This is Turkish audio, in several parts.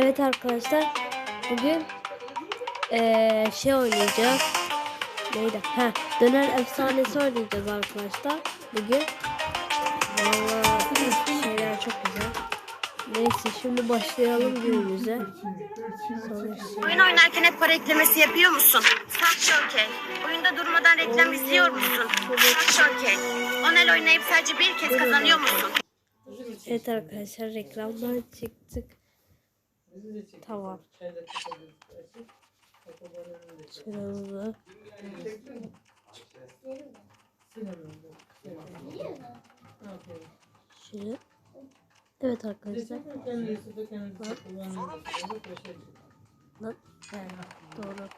Evet arkadaşlar bugün eee, şey oynayacağız. Neydi? Ha, döner efsanesi oynayacağız arkadaşlar. Bugün. Vallahi şeyler çok güzel. Neyse şimdi başlayalım günümüze. Oyun oynarken hep para eklemesi yapıyor musun? Sadece okey. Oyunda durmadan reklam izliyor musun? Sadece okey. Onel oynayıp sadece bir kez kazanıyor musun? Evet arkadaşlar reklamdan çıktık. Tamam. Sıramızı. Şöyle. Evet arkadaşlar. Lan. Evet, doğru.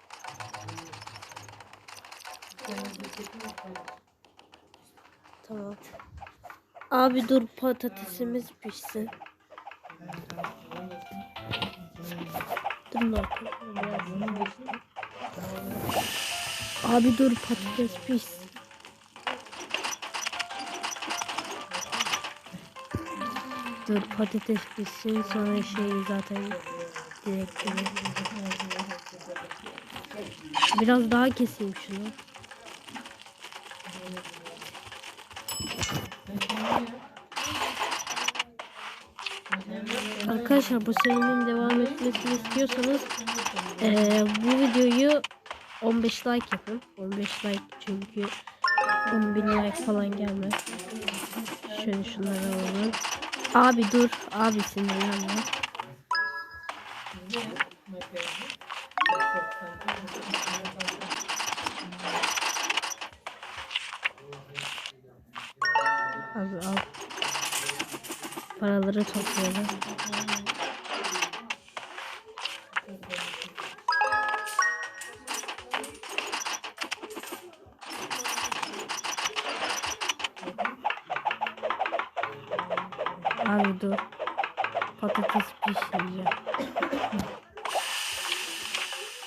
Tamam. Abi dur patatesimiz pişsin. Abi dur patates pişsin. Dur patates pişsin sonra şey zaten direkt. Biraz daha keseyim şunu. Arkadaşlar bu serinin devam etmesini istiyorsanız eee, bu videoyu 15 like yapın. 15 like çünkü 10 bin like falan gelmez. Şöyle şunları alalım. Abi dur. Abi sinirlenme. Abi al. Paraları toplayalım. Abi dur. Patates pişireceğim.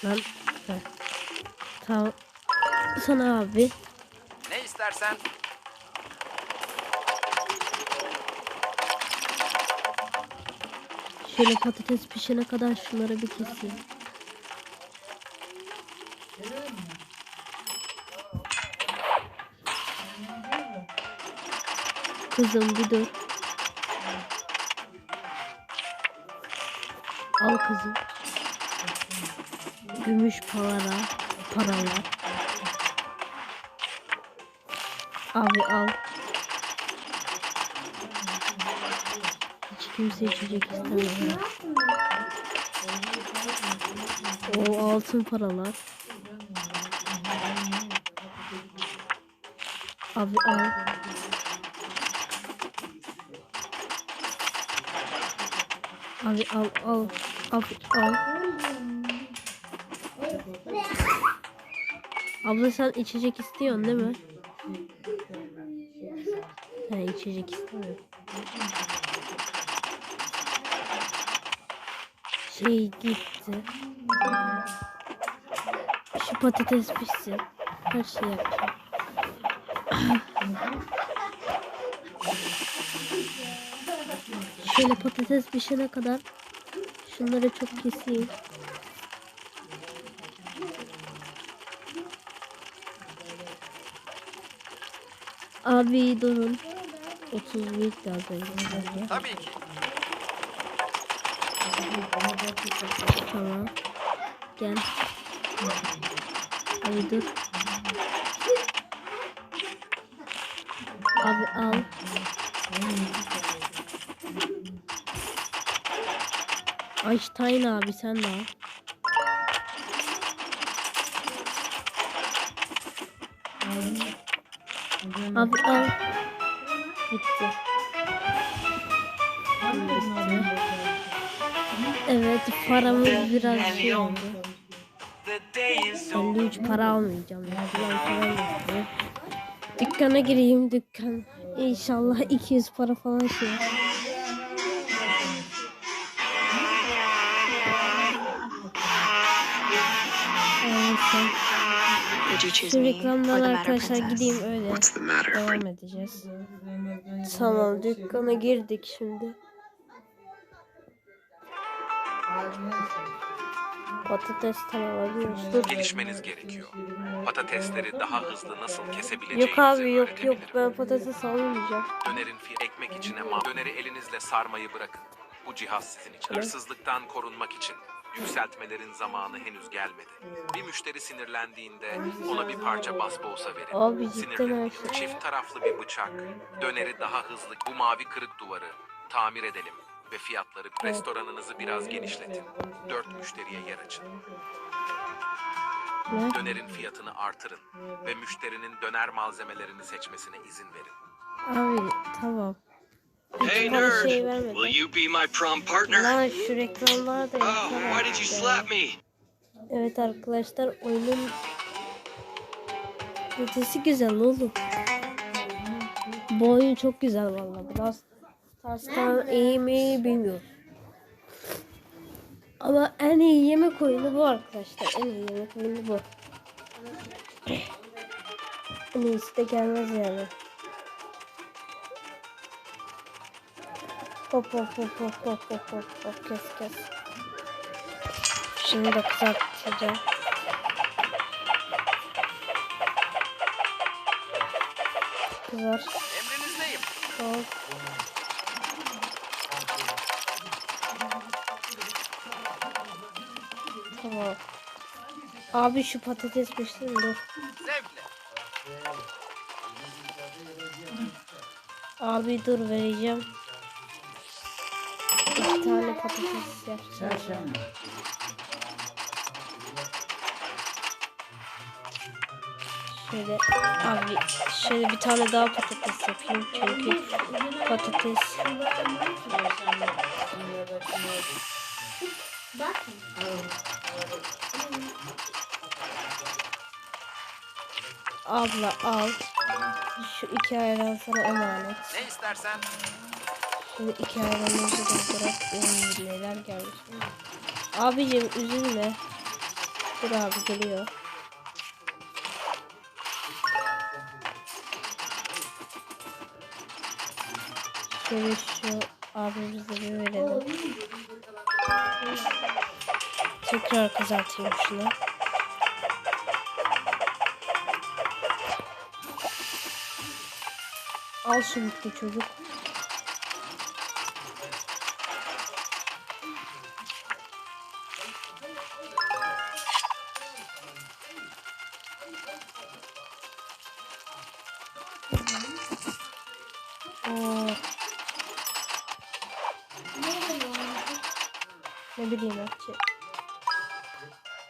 Lan. Tamam. Sana abi. Ne istersen Şöyle patates pişene kadar şunları bir keseyim. Kızım bir dur. Al kızım. Gümüş para, paralar. Abi al. Hiç kimse içecek istemiyor. O altın paralar. Abi al. Abi al al. Abla sen içecek istiyorsun değil mi? He içecek istemiyorum. Şey gitti. Şu patates pişsin. Her şey yapacağım. Şöyle patates pişene kadar şunları çok keseyim. Abi durun. 30 bit lazım. tabii ki. Tamam. Gel. Abi dur. Abi al. Einstein abi sen de. Abi al. Bitti. Evet paramız biraz şey oldu. 53 para almayacağım. Dükkana gireyim dükkan. İnşallah 200 para falan şey. Choose şu reklamdan the matter arkadaşlar princess? gideyim öyle What's the matter? devam edeceğiz. Tamam dükkana girdik şimdi. Patatesten alabiliyoruz. Dur. Gelişmeniz gerekiyor. Patatesleri daha hızlı nasıl kesebileceğinizi Yok abi yok yok ben patates almayacağım. Dönerin fi ekmek içine ma döneri elinizle sarmayı bırakın. Bu cihaz sizin için. Hırsızlıktan korunmak için. Yükseltmelerin zamanı henüz gelmedi. Bir müşteri sinirlendiğinde ona bir parça basbousa verin. Abi cidden şey. çift taraflı bir bıçak. Döneri daha hızlı. Bu mavi kırık duvarı tamir edelim ve fiyatları restoranınızı biraz genişletin. Dört müşteriye yer açın. Ne? Dönerin fiyatını artırın ve müşterinin döner malzemelerini seçmesine izin verin. Abi tamam. Hey nerd, şey will you be my prom partner? Lan şu reklamlar da Oh, why did you slap me? Evet arkadaşlar oyunun ötesi güzel oğlum. Bu oyun çok güzel vallahi. Biraz Stars'tan iyi mi bilmiyorum. Ama en iyi yemek oyunu bu arkadaşlar. En iyi yemek oyunu bu. En iyisi de gelmez yani. Hop hop hop hop hop hop hop hop kes kes. Şimdi de kızartacağım. Kızar. Emrinizdeyim. Tamam. Tamam. Abi şu patates pişti mi? Dur. Zevkle. Abi dur vereceğim. Patates yapacağım. Şöyle abi şöyle bir tane daha patates yapayım çünkü patates Abla al. Şu iki ayran sana emanet. Ne istersen. Şimdi iki ayranımızı da bırak. Oy, neler gelmiş. Abicim üzülme. Dur abi geliyor. Şöyle şu abimize bir verelim. Tekrar kızartayım şunu. Al mutlu çocuk. Oo. Ne bileyim Akçe.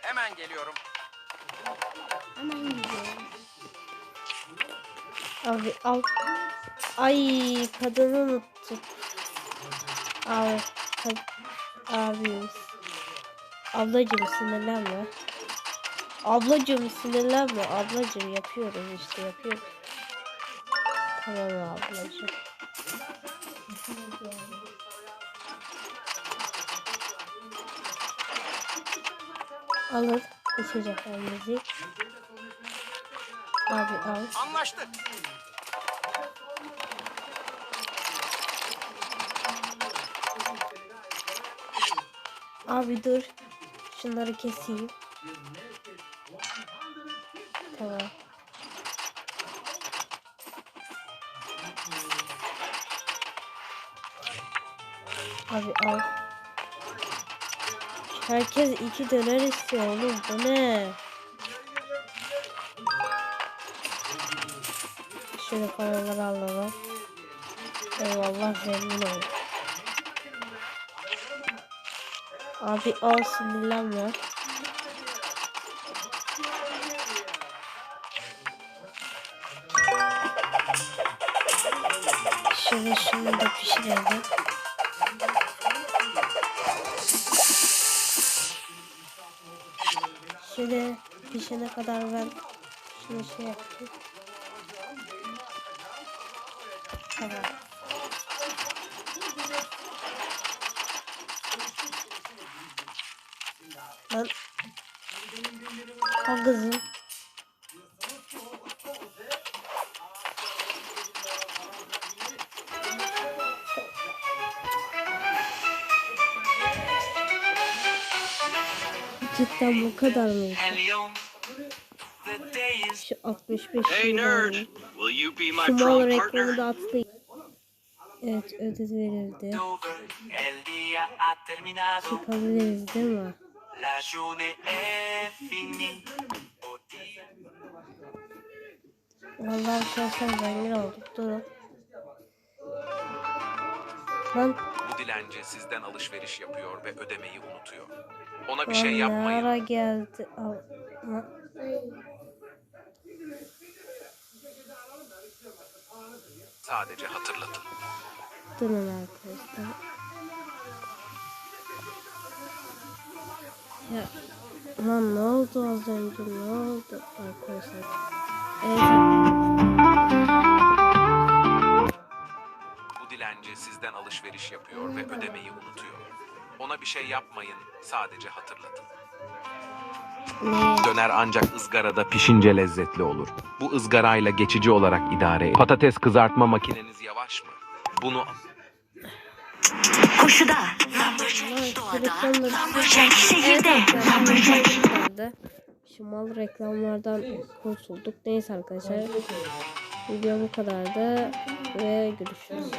Hemen geliyorum. Abi al. Ay kadını unuttum. Abi kad abimiz. Ablacım sinirlenme. Ablacım sinirlenme. Ablacım yapıyorum işte yapıyorum. Tamam ablacım. Alın içeceklerinizi. Abi al. Anlaştık. Abi dur. Şunları keseyim. Abi al. Herkes iki döner istiyor oğlum. Bu ne? Şöyle paraları alalım. Eyvallah zengin olduk. Abi al sinirlenme. Şöyle şunu da pişirelim. Şöyle pişene kadar ben şunu şey yapayım. Tamam. Lan. Al kızım. Cidden bu kadar mı? Şu 65 Hey, nerd. Will you be my Şu mal reklamı da attı. Evet ödül verildi. Çıkabiliriz değil mi? Vallahi arkadaşlar zengin olduk. Durun. Lan Bu dilenci sizden alışveriş yapıyor ve ödemeyi unutuyor. Ona bir şey yapmayın. ara geldi. Al. Sadece hatırlatın. Durun arkadaşlar. Ya lan ne oldu az önce ne oldu arkadaşlar? Evet. Bu dilenci sizden alışveriş yapıyor ve ödemeyi unutuyor. Ona bir şey yapmayın, sadece hatırlatın. Ne? Döner ancak ızgarada pişince lezzetli olur. Bu ızgarayla geçici olarak idare edin. Patates kızartma makineniz yavaş mı? Bunu Koşuda, Reklamları şehirde. vardı. Şu mal reklamlardan kurtulduk. Neyse arkadaşlar. Video bu kadardı ve görüşürüz.